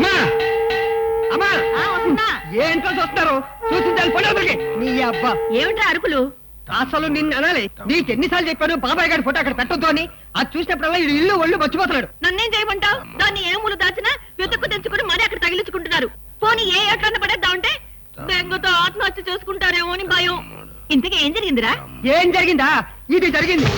అమ్మా! అమ్మా. ఏంటో చూస్తున్నారు? చూసించాలి అబ్బా! ఏమిట్రా అరుకులు అసలు నిన్ను అనాలి. నీకు ఎన్నిసార్లు చెప్పాను బాబాయ్ గారి ఫోటో అక్కడ పెట్టొద్దు అని. అది చూసినప్పుడల్లా వీడు ఇల్లు ఒళ్ళు మర్చిపోతున్నాడు. నన్నేం చేయమంటావు? దాన్ని ఏ మూలు దాచినా వెతుక్కు తెచ్చుకుని మరీ అక్కడ తగిలించుకుంటున్నారు. పోనీ ఏ ఎట్లన్న పడేద్దాం అంటే బెంగతో ఆత్మహత్య చేసుకుంటారేమో అని భయం. ఇంతకీ ఏం జరిగిందిరా? ఏం జరిగిందా? ఇది జరిగింది.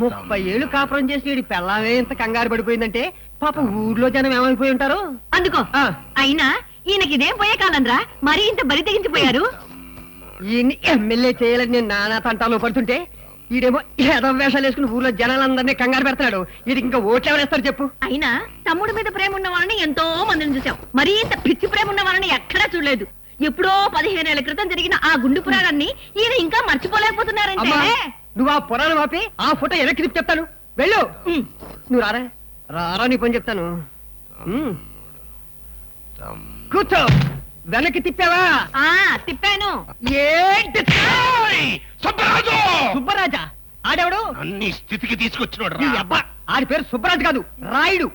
ముప్పై ఏళ్ళు కాపురం చేసి వీడి పెళ్ళామే ఇంత కంగారు పడిపోయిందంటే పాప ఊర్లో జనం ఏమైపోయి ఉంటారు? అందుకో. ఆ. అయినా ఈయనకి ఇదేం పోయే కాలంరా? మరీ ఇంత బరి తెగించిపోయారు. ఈయన్ని ఎమ్మెల్యే చేయాలని నేను నానా తంటాలో పడుతుంటే ఈడేమో ఏదో వేషాలు వేసుకుని ఊర్లో జనాలందరినీ కంగారు పెడతాడు వీడికి ఇంకా ఓట్లు ఎవరేస్తారు చెప్పు? అయినా తమ్ముడి మీద ప్రేమ ఉన్న వాళ్ళని ఎంతో మందిని చూసాం మరీ ఇంత పిచ్చి ప్రేమ ఉన్న వాళ్ళని ఎక్కడా చూడలేదు. ఎప్పుడో పదిహేనేళ్ళ క్రితం జరిగిన ఆ గుండు పురాణాన్ని ఈయన ఇంకా మర్చిపోలేకపోతున్నారంటే. అమ్మా నువ్వు ఆ పురాణం ఆపి ఆ ఫోటో వెనక్కి తిప్పి చెప్తాను? వెళ్ళు. ఉమ్. నువ్వు రారా? రారా నీ పని చెప్తాను. ఉమ్. కూర్చో. వెనక్కి తిప్పావా? ఆ తిప్పాను. ఏంటి సుబ్బరాజు! సుబ్బరాజా? ఆడెవడు? అన్ని స్థితికి తీసుకొచ్చినోడు నీ అబ్బా ఆడి పేరు సుబ్బరాజు కాదు రాయుడు.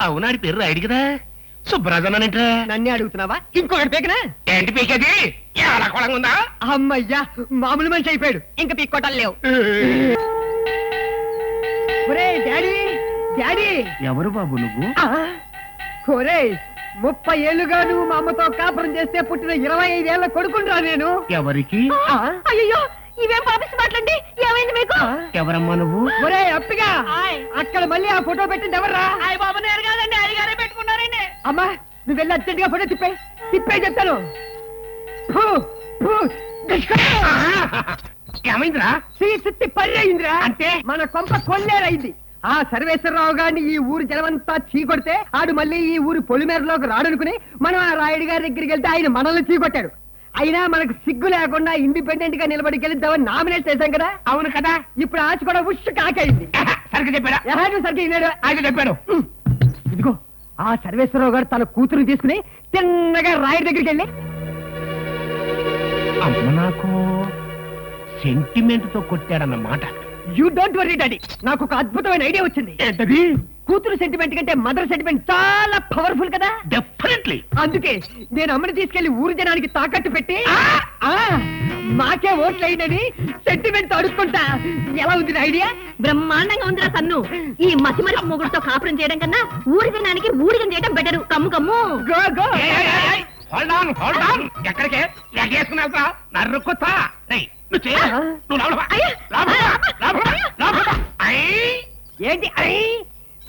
అవునాడి పేరు రాయుడు కదా? సుబ్బరాజు అన్నానంట. నన్నే అడుగుతున్నావా? ఇంకొకటి పేకనా? ఏంటి పీకది? ఎలా కొలంగా ఉందా? అమ్మయ్యా మామూలు మనిషి అయిపోయాడు. ఇంకా పీక్కోటాలు లేవు. డాడీ ఎవరు బాబు నువ్వు! ఒరే ముప్పై ఏళ్ళుగా నువ్వు మా అమ్మతో కాపురం చేస్తే పుట్టిన ఇరవై ఐదేళ్ళ కొడుకుంటా నేను ఎవరికి! అయ్యో ఇవేం పాపిస్తు మాట్లాడి ఏమైంది మీకు! ఎవరమ్మా నువ్వు ఒరే అప్పిగా ఆయ్. అక్కడ మళ్ళీ ఆ ఫోటో పెట్టింది ఎవర్రా అయ్య బాబు నేరు కాదండి అడిగారే పెట్టుకున్నారండి అమ్మా నువ్వు వెళ్ళి అర్జెంట్గా ఫోటో తిప్పే తిప్పే చెప్తాను. ఏమైందిరా శ్రీ సిద్ధి పర్యయిందిరా అంటే? మన కొంప కొల్లేరైంది ఆ సర్వేశ్వరరావు గారిని ఈ ఊరు జనమంతా చీకొడితే ఆడు మళ్ళీ ఈ ఊరు పొలిమేరలోకి రాడనుకుని మనం ఆ రాయుడు గారి దగ్గరికి వెళ్తే ఆయన మనల్ని చీకొట్టాడు. అయినా మనకు సిగ్గు లేకుండా ఇండిపెండెంట్గా నిలబడి గెలుద్దామని నామినేట్ చేశాం కదా? అవును కదా. ఇప్పుడు ఆశ కూడా ఉష్ కాకైంది సరిగ్గా చెప్పాడా? ఎలాంటి సరికి విన్నాడు? ఆయన చెప్పాడు ఇదిగో ఆ సర్వేశ్వరరావు గారు తన కూతురుని తీసుకుని తిన్నగా రాయుడి దగ్గరికి వెళ్ళి. అమ్మ నాకు సెంటిమెంట్తో కొట్టాడన్నమాట. యూ డోంట్ వరీ డాడీ నాకు ఒక అద్భుతమైన ఐడియా వచ్చింది. ఏంటది కూతురు సెంటిమెంట్ కంటే మదర్ సెంటిమెంట్ చాలా పవర్ఫుల్ కదా? డెఫినెట్లీ అందుకే నేను అమ్మని తీసుకెళ్ళి ఊరు జనానికి తాకట్టు పెట్టి ఆ, మాకే ఓట్లు అయిందని సెంటిమెంట్ అడుక్కుంటా. ఎలా ఉంది ఐడియా బ్రహ్మాండంగా ఉందిరా సన్ను ఈ మసిమరి మొగుడుతో కాపురం చేయడం కన్నా ఊరి జనానికి ఊరికం చేయడం better come come. Go go. Hold on hold on ఎక్కడికే? ఎగేసుకున్నా నరుకుతా రేయ్, నువ్వు చేయ. నువ్వు ఏంటి? ఐ.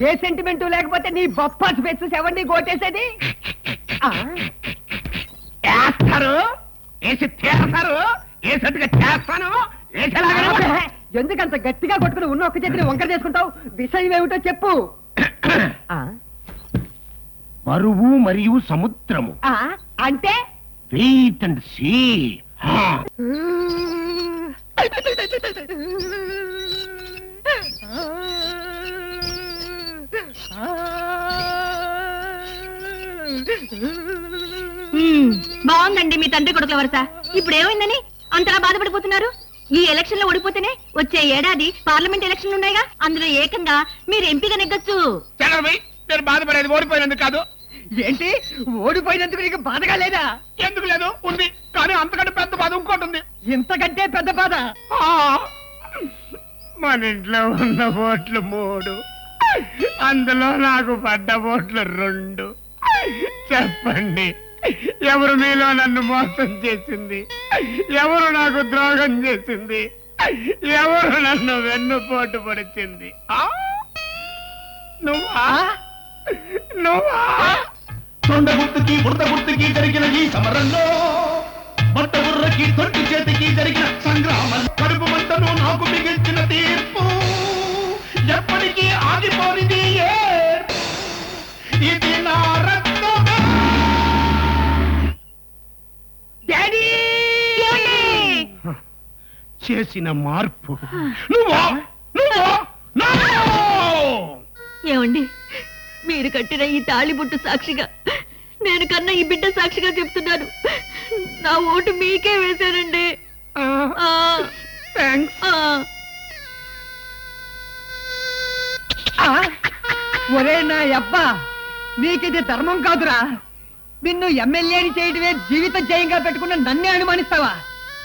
ఏ సెంటిమెంట్ లేకపోతే నీ బొప్పాస్ పెచ్చు ఎవరిని కోటేసేది వేస్తారు వేసి తీస్తారు వేసేట్టుగా చేస్తాను? ఎందుకంత గట్టిగా కొట్టుకుని ఉన్న ఒక్క చేతిని వంకర చేసుకుంటావు? విషయం ఏమిటో చెప్పు. ఆ, బరువు మరియు సముద్రము. అంటే? Weight and sea hmm. బాగుందండి మీ తండ్రి కొడుకుల వరుస. ఇప్పుడు ఏమైందని? అంతలా బాధపడిపోతున్నారు? ఈ ఎలక్షన్లో ఓడిపోతేనే వచ్చే ఏడాది పార్లమెంట్ ఎలక్షన్లు ఉన్నాయిగా. అందులో ఏకంగా మీరు ఎంపీగా నెగ్గొచ్చు. చంద్రబాయ్ నేను బాధపడేది ఓడిపోయినందుకు కాదు. ఏంటి? ఓడిపోయినందుకు నీకు బాధగా లేదా? ఎందుకు లేదు? ఉంది. కానీ అంతకంటే పెద్ద బాధ ఇంకోటి ఉంది. ఇంతకంటే పెద్ద బాధ? ఆ, మన ఇంట్లో ఉన్న ఓట్లు మూడు. అందులో నాకు పడ్డ ఓట్లు రెండు. చెప్పండి. ఎవరు మీలో నన్ను మోసం చేసింది? ఎవరు నాకు ద్రోహం చేసింది? ఎవరు నన్ను వెన్నుపోటు పడిచింది? ఆ? నువ్వా? నువ్వా? తొండ గుర్తుకి బురద గుర్తుకి జరిగిన ఈ సమరంలో బట్ట బుర్రకి తొట్టి చేతికి జరిగిన సంగ్రామం. కడుపు మంటను నాకు మిగిల్చిన తీర్పు. ఎప్పటికీ ఆగిపోనిది ఏర్పు. ఇది నా రక్తమే డాడీ! చేసిన మార్పు. నువ్వా? నువ్వు? ఏమండి? మీరు కట్టిన ఈ తాళిబుట్టు సాక్షిగా నేను కన్నా ఈ బిడ్డ సాక్షిగా చెప్తున్నాను. నా ఓటు మీకే వేశానండి. ఒరే నా అబ్బా నీకిది ధర్మం కాదురా. నిన్ను ఎమ్మెల్యేని చేయడమే జీవిత జయంగా పెట్టుకున్న నన్నే అనుమానిస్తావా?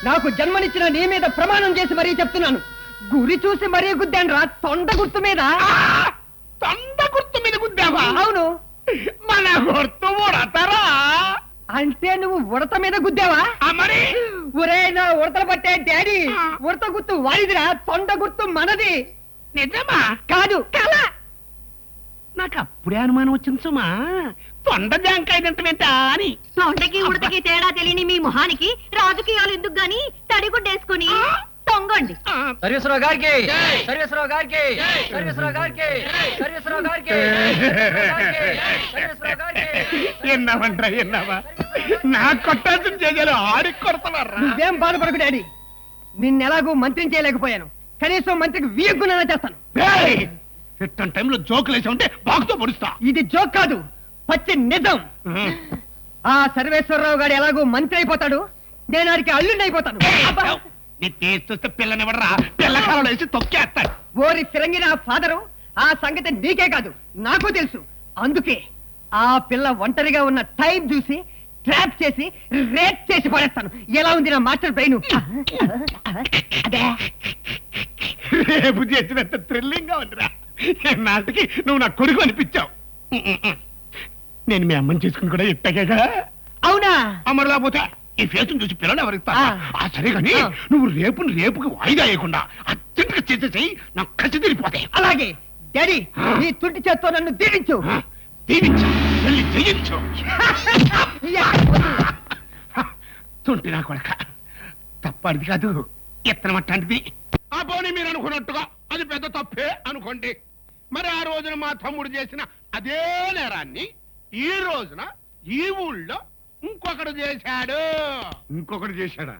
నాకు జన్మనిచ్చిన నీ మీద ప్రమాణం చేసి మరీ చెప్తున్నాను. గురి చూసి మరీ గుద్దాను రా తొండ గుర్తు మీద. తొండ గుర్తు మీద గుద్దావా? అవును. మన గుర్తు అంటే నువ్వు ఉడత మీద గుద్దావా? మరి? ఒరే నా ఉడతలు పట్టే డాడీ. ఉడత గుర్తు వాడిదిరా తొండ గుర్తు మనది. నిజమా? కాదు. కల నాకు అప్పుడే అనుమానం వచ్చింది సుమా. తొండ జాంకాయ తింటమేంటా అని. తొండకి ఉడతకి తేడా తెలియని మీ మొహానికి రాజకీయాలు ఎందుకు గాని తడిగుడ్డేసుకుని? తొంగండి. ఆ, సర్వేశ్వరరావు గారికి. సర్వేశ్వరరావు గారికి. సర్వేశ్వరరావు గారికి. సర్వేశ్వరరావు గారికి. సర్వేశ్వరరావు గారికి. ఎన్నావంట్రా ఎన్నావా? నా కొట్టాల్సిన చేయాలి ఆడికి కొడతావారా నువ్వేం బాధపడకు డాడీ. నిన్నెలాగూ మంత్రిని చేయలేకపోయాను. కనీసం మంత్రికి వీయగ్గునైనా చేస్తాను. ఇట్టని టైంలో జోకులు వేసి ఉంటే బాగుతో పొడుస్తా. ఇది జోక్ కాదు పచ్చి నిజం. ఆ సర్వేశ్వరరావు గారు ఎలాగో మంత్రి అయిపోతాడు? నేను ఆడికి అల్లుండి అయిపోతాను అబ్బా! నీ టేస్ట్ చూస్తే పిల్లనివ్వడరా పిల్లకాలలో వేసి తొక్కేస్తాడు. ఓరి ఫిరంగిన ఫాదరు ఆ సంగతి నీకే కాదు నాకు తెలుసు. అందుకే ఆ పిల్ల ఒంటరిగా ఉన్న టైం చూసి ట్రాప్ చేసి రేప్ చేసి పడేస్తాను ఎలా ఉంది నా మాస్టర్ బ్రెయిన్? అదే. రేపు చేసినంత థ్రిల్లింగ్గా ఉందిరా. నాటికి నువ్వు నా కొడుకు అనిపించావు. నేను మీ అమ్మని చేసుకుని కూడా ఇట్టగా అవునా? అమ్మరు లేకపోతే ఈ ఫేస్ చూసి పిల్లలు ఎవరిస్తా ఆ. సరే కానీ. నువ్వు రేపు రేపుకి వాయిదా వేయకుండా అర్జెంట్గా చేసేసి నాకు కసి తిరిగిపోతాయి అలాగే. డాడీ నీ తుంటి చేత్తో నన్ను దీవించు. దీవించు. వెళ్ళి జయించు! తుంటి నా కొడక. తప్పడిది కాదు. ఎత్తనం అట్లాంటిది. ఆ పోనీ మీరు అనుకున్నట్టుగా అది పెద్ద తప్పే అనుకోండి. మరి ఆ రోజున మా తమ్ముడు చేసిన అదే నేరాన్ని ఈ రోజున ఈ ఊళ్ళో ఇంకొకడు చేశాడు. ఇంకొకటి చేశాడా?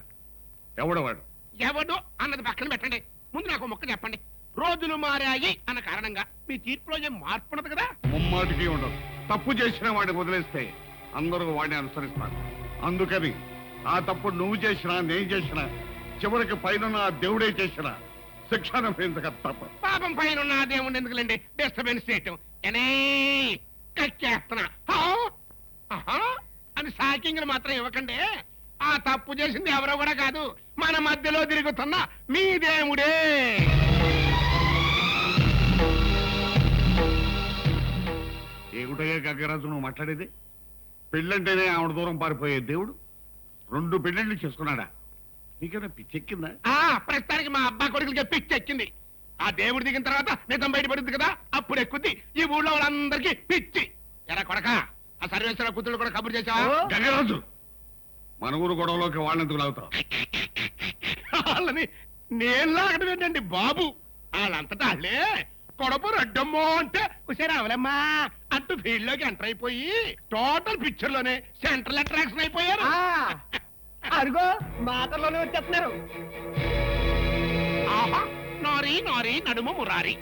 ఎవడవాడు ఎవడు అన్నది పక్కన పెట్టండి. ముందు నాకు మొక్క చెప్పండి. రోజులు మారాయి అన్న కారణంగా మీ తీర్పులో ఏం మార్పు ఉండదు కదా? ముమ్మాటికి ఉండదు. తప్పు చేసిన వాడిని వదిలేస్తే అందరూ వాడిని అనుసరిస్తారు. అందుకని ఆ తప్పు నువ్వు చేసినా నేను చేసినా చివరికి పైన ఆ దేవుడే చేసినా శిక్ష అనుభవించక తప్ప. పాపం పైన ఉన్న దేవుడు ఎందుకులేండి? డిస్టర్బెన్స్ చేయటం. ఎనే? ఆహా? అని సాకింగ్లు మాత్రం ఇవ్వకండి. ఆ తప్పు చేసింది ఎవరో కూడా కాదు. మన మధ్యలో తిరుగుతున్న మీ దేవుడే. ఏమిటయ్యా గగ్గరాజు నువ్వు మాట్లాడేది? పెళ్ళంటేనే ఆవిడ దూరం పారిపోయే దేవుడు. రెండు పెళ్ళిళ్ళు చేసుకున్నాడా? నీకేనా పిచ్చెక్కిందా? ఆ ప్రస్తుతానికి మా అబ్బా కొడుకులకి పిచ్చి ఎక్కింది ఆ దేవుడు దిగిన తర్వాత నిజం బయటపడుద్ది కదా అప్పుడు ఎక్కుద్ది. ఈ ఊళ్ళో వాళ్ళందరికీ పిచ్చి. ఎరా కొడక. ఆ సర్వేశ్వర కూతుళ్ళు కూడా కబురు గగ్గరాజు మన ఊరు గొడవలోకి వాళ్ళెందుకు లాగుతావు? వాళ్ళని నేను లాగడం ఏంటండి బాబు? వాళ్ళంతటా వాళ్ళే. కొడపు రెడ్డమ్మో అంటే ఒకసారి అవలమ్మా అంటూ ఫీల్డ్లోకి ఎంటర్ అయిపోయి టోటల్ పిక్చర్లోనే సెంట్రల్ అట్రాక్షన్ అయిపోయారు. ఆ, అరుగో మాటల్లోనే వచ్చేస్తున్నారు. ఆహా నారి నారి నడుము మురారి.